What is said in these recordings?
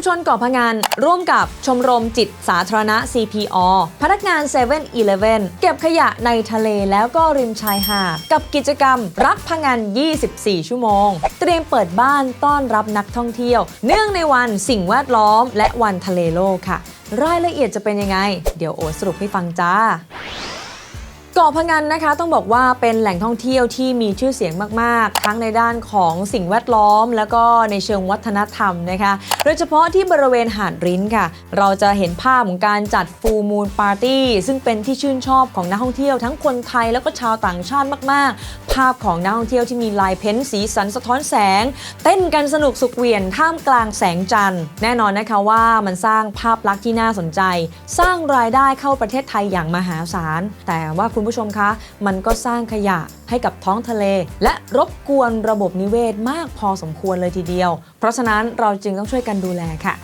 มชนเกาะพะงันร่วมกับชมรมจิตสาธารณะ CPO พนักงาน7 e เ e ่ e อเก็บขยะในทะเลแล้วก็ริมชายหาด กับกิจกรรมรักพะงัน 24 ชั่วโมง เตรียมเปิดบ้านต้อนรับนักท่องเที่ยว เนื่องในวันสิ่งแวดล้อม และวันทะเลโลกค่ะ รายละเอียดจะเป็นยังไง เดี๋ยวโอสรุปให้ฟังจ้า เกาะพะงันนะคะต้องบอกว่าเป็นแหล่งท่องเที่ยวที่มีชื่อเสียงมาก ๆ ทั้งในด้านของสิ่งแวดล้อม แล้วก็ในเชิงวัฒนธรรมนะคะ โดยเฉพาะที่บริเวณหาดริ้นค่ะ เราจะเห็นภาพของการจัดฟูมูลปาร์ตี้ซึ่งเป็นที่ชื่นชอบของนักท่องเที่ยวทั้งคนไทยแล้วก็ชาวต่างชาติมาก ๆ ภาพของนักท่องเที่ยวที่มีลายเพ้นท์สีสันสะท้อนแสง เต้นกันสนุกสุขเวียนท่ามกลางแสงจันทร์ แน่นอนนะคะว่ามันสร้างภาพลักษณ์ที่น่าสนใจ สร้างรายได้เข้าประเทศไทยอย่างมหาศาลแต่ว่าคุณผู้ชมคะ มันก็สร้างขยะให้กับท้องทะเล และรบกวนระบบนิเวศมากพอสมควรเลยทีเดียว เพราะฉะนั้นเราจึงต้องช่วยกันดูแลค่ะ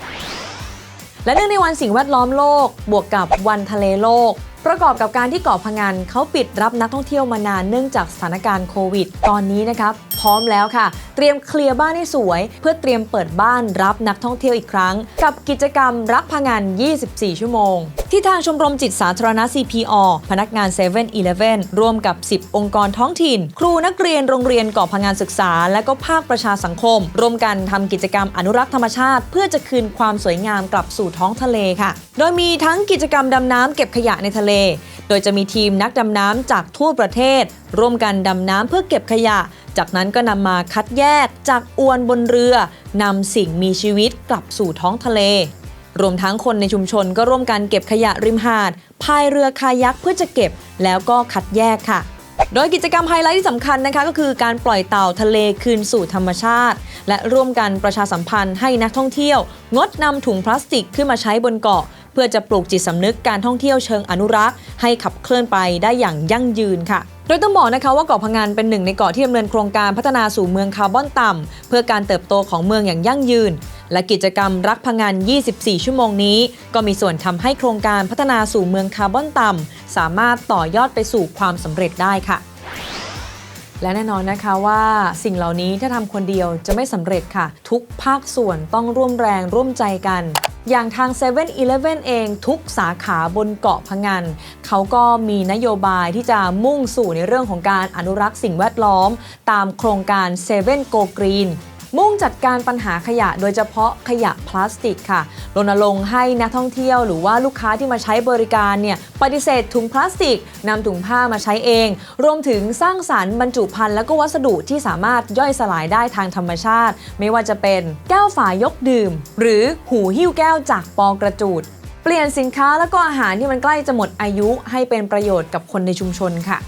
และเนื่องในวันสิ่งแวดล้อมโลก บวกกับวันทะเลโลกประกอบกับการที่เกาะพะงันเขาปิดรับนักท่องเที่ยวมานานเนื่องจากสถานการณ์โควิด ตอนนี้นะครับพร้อมแล้วค่ะ เตรียมเคลียร์บ้านให้สวย เพื่อเตรียมเปิดบ้านรับนักท่องเที่ยวอีกครั้ง กับกิจกรรมรักพะงัน24 ชั่วโมง ที่ทางชมรมจิตสาธารณะ CPO พนักงาน7 e เ e ่ e ร่วมกับ 10 องค์กรท้องถิ่น ครูนักเรียนโรงเรียนกาะพะงันศึกษา และก็ภาคประชาสังคม ร่วมกันทำกิจกรรมอนุรักษ์ธรรมชาติ เพื่อจะคืนความสวยงามกลับสู่ท้องทะเลค่ะ โดยมีทั้งกิจกรรมดำน้ำเก็บขยะในทะเล โดยจะมีทีมนักดำน้ำจากทั่วประเทศ ร่วมกันดำน้ำเพื่อเก็บขยะ จากนั้นก็นำมาคัดแยกจากอวนบนเรือนำสิ่งมีชีวิตกลับสู่ท้องทะเล รวมทั้งคนในชุมชนก็ร่วมกันเก็บขยะริมหาดพายเรือคายักเพื่อจะเก็บแล้วก็คัดแยกค่ะโดยกิจกรรมไฮไลท์ที่สำคัญนะคะก็คือการปล่อยเต่าทะเลคืนสู่ธรรมชาติ และร่วมกันประชาสัมพันธ์ให้นักท่องเที่ยว งดนำถุงพลาสติกขึ้นมาใช้บนเกาะ พื่อจะปลูกจิตสำนึกการท่องเที่ยวเชิงอนุรักษ์ ให้ขับเคลื่อนไปได้อย่างยั่งยืนค่ะโดยต้องบอกนะคะว่าเกาะพะงันเป็นหนึ่งในเกาะที่ดำเนินโครงการพัฒนาสู่เมืองคาร์บอนต่ำ เพื่อการเติบโตของเมืองอย่างยั่งยืน และกิจกรรมรักพะงัน24 ชั่วโมงนี้ ก็มีส่วนทำให้โครงการพัฒนาสู่เมืองคาร์บอนต่ำ สามารถต่อยอดไปสู่ความสำเร็จได้ค่ะ และแน่นอนนะคะว่าสิ่งเหล่านี้ถ้าทำคนเดียวจะไม่สำเร็จค่ะ ทุกภาคส่วนต้องร่วมแรงร่วมใจกัน อย่างทาง7 e เ e ่ e อเองทุกสาขาบนเกาะพะงันเขาก็มีนโยบายที่จะมุ่งสู่ในเรื่องของการอนุรักษ์สิ่งแวดล้อม ตามโครงการ7 Go Green จัดการปัญหาขยะ โดยเฉพาะขยะพลาสติกค่ะรณรงค์ให้นักท่องเที่ยวหรือว่าลูกค้าที่มาใช้บริการเนี่ยปฏิเสธถุงพลาสติกนำถุงผ้ามาใช้เอง รวมถึงสร้างสารรค์บรรจุภัณฑ์และก็วัสดุที่สามารถย่อยสลายได้ทางธรรมชาติ ไม่ว่าจะเป็นแก้วฝายกดื่ม หรือหูหิ้วแก้วจากปอกระจูดเปลี่ยนสินค้าและก็อาหารที่มันใกล้จะหมดอายุให้เป็นประโยชน์กับคนในชุมชนค่ะ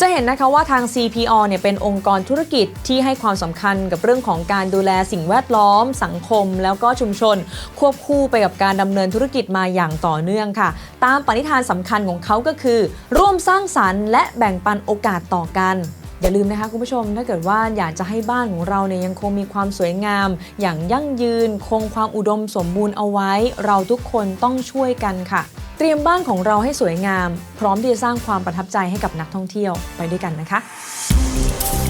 จะเห็นนะคะว่าทาง CPO เนี่ยเป็นองค์กรธุรกิจที่ให้ความสำคัญกับเรื่องของการดูแลสิ่งแวดล้อม สังคม แล้วก็ชุมชน ควบคู่ไปกับการดำเนินธุรกิจมาอย่างต่อเนื่องค่ะ ตามปณิธานสำคัญของเขาก็คือ ร่วมสร้างสรรค์และแบ่งปันโอกาสต่อกันอย่าลืมนะคะคุณผู้ชมถ้าเกิดว่าอยากจะให้บ้านของเราเนี่ยยังคงมีความสวยงาม อย่างยั่งยืน คงความอุดมสมบูรณ์เอาไว้ เราทุกคนต้องช่วยกันค่ะ รียมบ้านของเราให้สวยงาม พร้อมที่จะสร้างความประทับใจให้กับนักท่องเที่ยวไปด้วยกันนะคะ